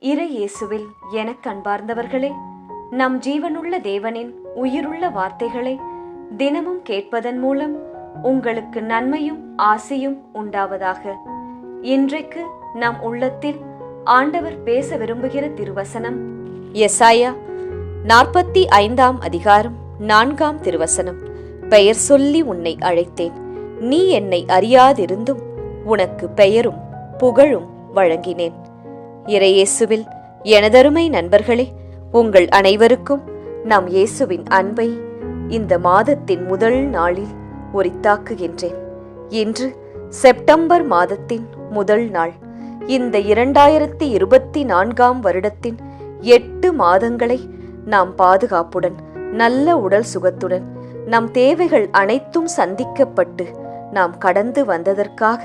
இறை இயேசுவில் எனக் கண்பார்ந்தவர்களே நம் ஜீவனுள்ள தேவனின் உயிருள்ள வார்த்தைகளை தினமும் கேட்பதன் மூலம் உங்களுக்கு நன்மையும் ஆசையும் உண்டாவதாக. இன்றைக்கு நம் உள்ளத்தில் ஆண்டவர் பேச விரும்புகிற திருவசனம் எசாயா நாற்பத்தி ஐந்தாம் அதிகாரம் நான்காம் திருவசனம். பெயர் சொல்லி உன்னை அழைத்தேன். நீ என்னை அறியாதிருந்தும் உனக்கு பெயரும் புகழும் வழங்கினேன். இறையேசுவில் எனதருமை நண்பர்களே உங்கள் அனைவருக்கும் நம் இயேசுவின் அன்பை இந்த மாதத்தின் முதல் நாளில் உரித்தாக்குகின்றேன். இன்று செப்டம்பர் மாதத்தின் முதல் நாள். இந்த இரண்டாயிரத்தி இருபத்தி நான்காம் வருடத்தின் எட்டு மாதங்களை நாம் பாதுகாப்புடன் நல்ல உடல் சுகத்துடன் நம் தேவைகள் அனைத்தும் சந்திக்கப்பட்டு நாம் கடந்து வந்ததற்காக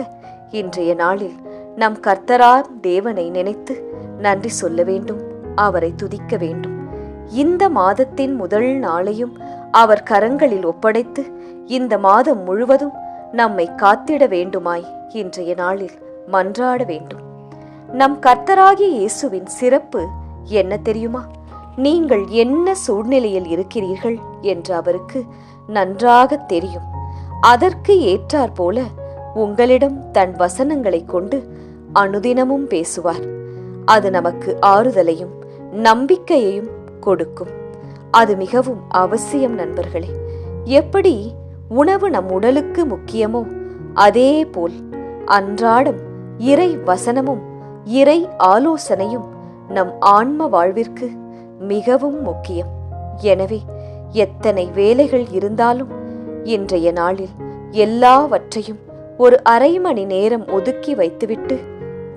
இன்றைய நாளில் நம் கர்த்தரார் தேவனை நினைத்து நன்றி சொல்ல வேண்டும் அவரை துதிக்க வேண்டும். இந்த மாதத்தின் முதல் நாளையும் அவர் கரங்களில் ஒப்படைத்து இந்த மாதம் முழுவதும் நம்மை காத்திட வேண்டுமாய் இன்றைய நாளில் மன்றாட வேண்டும். நம் கர்த்தராகிய இயேசுவின் சிறப்பு என்ன தெரியுமா? நீங்கள் என்ன சூழ்நிலையில் இருக்கிறீர்கள் என்று அவருக்கு நன்றாக தெரியும். அதற்கு ஏற்றாற்போல போல உங்களிடம் தன் வசனங்களைக் கொண்டு அனுதினமும் பேசுவார். அது நமக்கு ஆறுதலையும் நம்பிக்கையையும் கொடுக்கும். அது மிகவும் அவசியம் நண்பர்களே. எப்படி உணவு நம் உடலுக்கு முக்கியமோ அதே போல் அன்றாடம் இறை வசனமும் இறை ஆலோசனையும் நம் ஆன்ம வாழ்விற்கு மிகவும் முக்கியம். எனவே எத்தனை வேலைகள் இருந்தாலும் இன்றைய நாளில் எல்லாவற்றையும் ஒரு அரை மணி நேரம் ஒதுக்கி வைத்துவிட்டு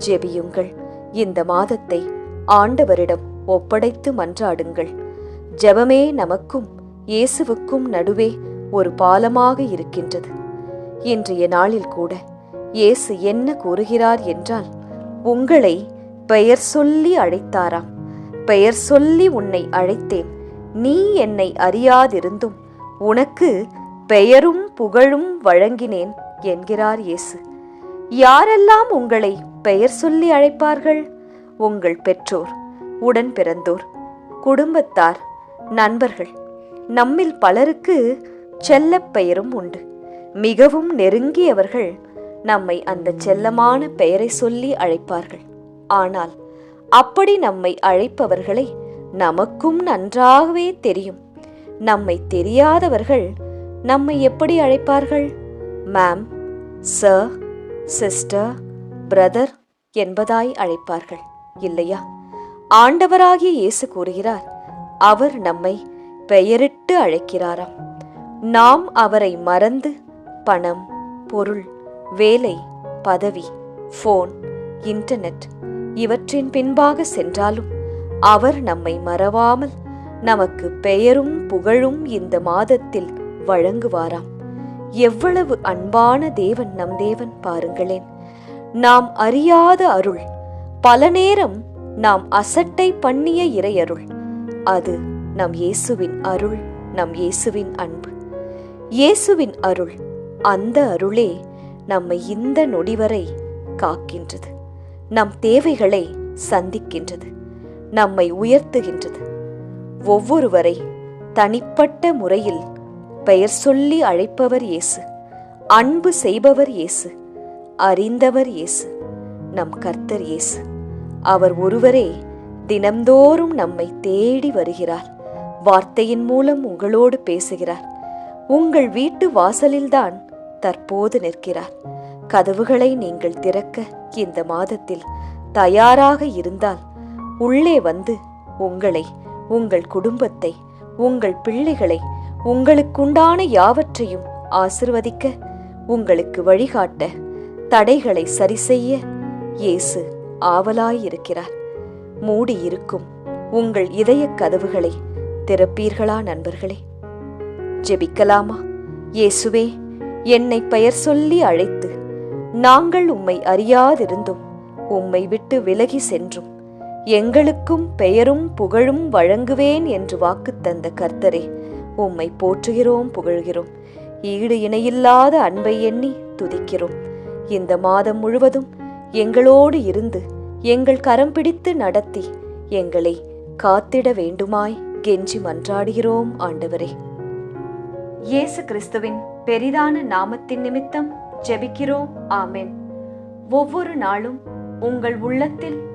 ஜெபியுங்கள். இந்த மாதத்தை ஆண்டவரிடம் ஒப்படைத்து மன்றாடுங்கள். ஜெபமே நமக்கும் இயேசுவுக்கும் நடுவே ஒரு பாலமாக இருக்கின்றது. இன்றைய நாளில் கூட இயேசு என்ன கூறுகிறார் என்றால் உங்களை பெயர் சொல்லி அழைத்தாராம். பெயர் சொல்லி உன்னை அழைத்தேன். நீ என்னை அறியாதிருந்தும் உனக்கு பெயரும் புகழும் வழங்கினேன். என்கிறார் இயேசு. யாரெல்லாம் உங்களை பெயர் சொல்லி அழைப்பார்கள்? உங்கள் பெற்றோர் உடன் பிறந்தோர் குடும்பத்தார் நண்பர்கள். நம்மில் பலருக்கு செல்லப் பெயரும் உண்டு. மிகவும் நெருங்கியவர்கள் நம்மை அந்த செல்லமான பெயரை சொல்லி அழைப்பார்கள். ஆனால் அப்படி நம்மை அழைப்பவர்களை நமக்கும் நன்றாகவே தெரியும். நம்மை தெரியாதவர்கள் நம்மை எப்படி அழைப்பார்கள்? மேம் சர் சிஸ்டர் பிரதர் என்பதாய் அழைப்பார்கள். இல்லையா? ஆண்டவராகிய இயேசு கூறுகிறார் அவர் நம்மை பெயரிட்டு அழைக்கிறாராம். நாம் அவரை மறந்து பணம் பொருள் வேலை பதவி ஃபோன் இன்டர்நெட் இவற்றின் பின்பாக சென்றாலும் அவர் நம்மை மறவாமல் நமக்கு பெயரும் புகழும் இந்த மாதத்தில் வழங்குவாராம். எவ்வளவு அன்பான தேவன் நம் தேவன் பாருங்களேன். நாம் அறியாத அருள் பல நேரம் நாம் அசட்டை பண்ணிய இறையருள். அது நம் இயேசுவின் அருள் நம் இயேசுவின் அன்பு. இயேசுவின் அருள் அந்த அருளே நம்மை இந்த நொடி வரை காக்கின்றது. நம் தேவைகளை சந்திக்கின்றது நம்மை உயர்த்துகின்றது. ஒவ்வொருவரை தனிப்பட்ட முறையில் பெயர் சொல்லி அழைப்பவர் இயேசு. அன்பு செய்பவர் இயேசு. அறிந்தவர் இயேசு. நம் கர்த்தர் இயேசு. அவர் ஒருவரே தினம்தோறும் நம்மை தேடி வருகிறார். வார்த்தையின் மூலம் உங்களோடு பேசுகிறார். உங்கள் வீட்டு வாசலில்தான் தற்போது நிற்கிறார். கதவுகளை நீங்கள் திறக்க இந்த மாதத்தில் தயாராக இருந்தால் உள்ளே வந்து உங்களை உங்கள் குடும்பத்தை உங்கள் பிள்ளைகளை உங்களுக்குண்டான யாவற்றையும் ஆசிர்வதிக்க உங்களுக்கு வழிகாட்ட தடைகளை சரிசெய்ய இயேசு ஆவலாயிருக்கிறார். மூடியிருக்கும் உங்கள் இதயக் கதவுகளை திறப்பீர்களா நண்பர்களே? ஜெபிக்கலாமா? இயேசுவே என்னை பெயர் சொல்லி அழைத்து நாங்கள் உம்மை அறியாதிருந்தும் உம்மை விட்டு விலகி சென்றும். எங்களுக்கும் பெயரும் புகழும் வழங்குவேன் என்று வாக்கு தந்த கர்த்தரே உம்மை போற்றுகிறோம் புகழ்கிறோம். ஈடு இணையில்லாத அன்பை எண்ணி துதிக்கிறோம். இந்த மாதம் முழுவதும் எங்களோடு இருந்து எங்கள் கரம் பிடித்து நடத்தி எங்களை காத்திட வேண்டுமாய் கெஞ்சி மன்றாடுகிறோம் ஆண்டவரே. இயேசு கிறிஸ்துவின் பெரிதான நாமத்தின் நிமித்தம் ஜெபிக்கிறோம் ஆமேன். ஒவ்வொரு நாளும் உங்கள் உள்ளத்தில்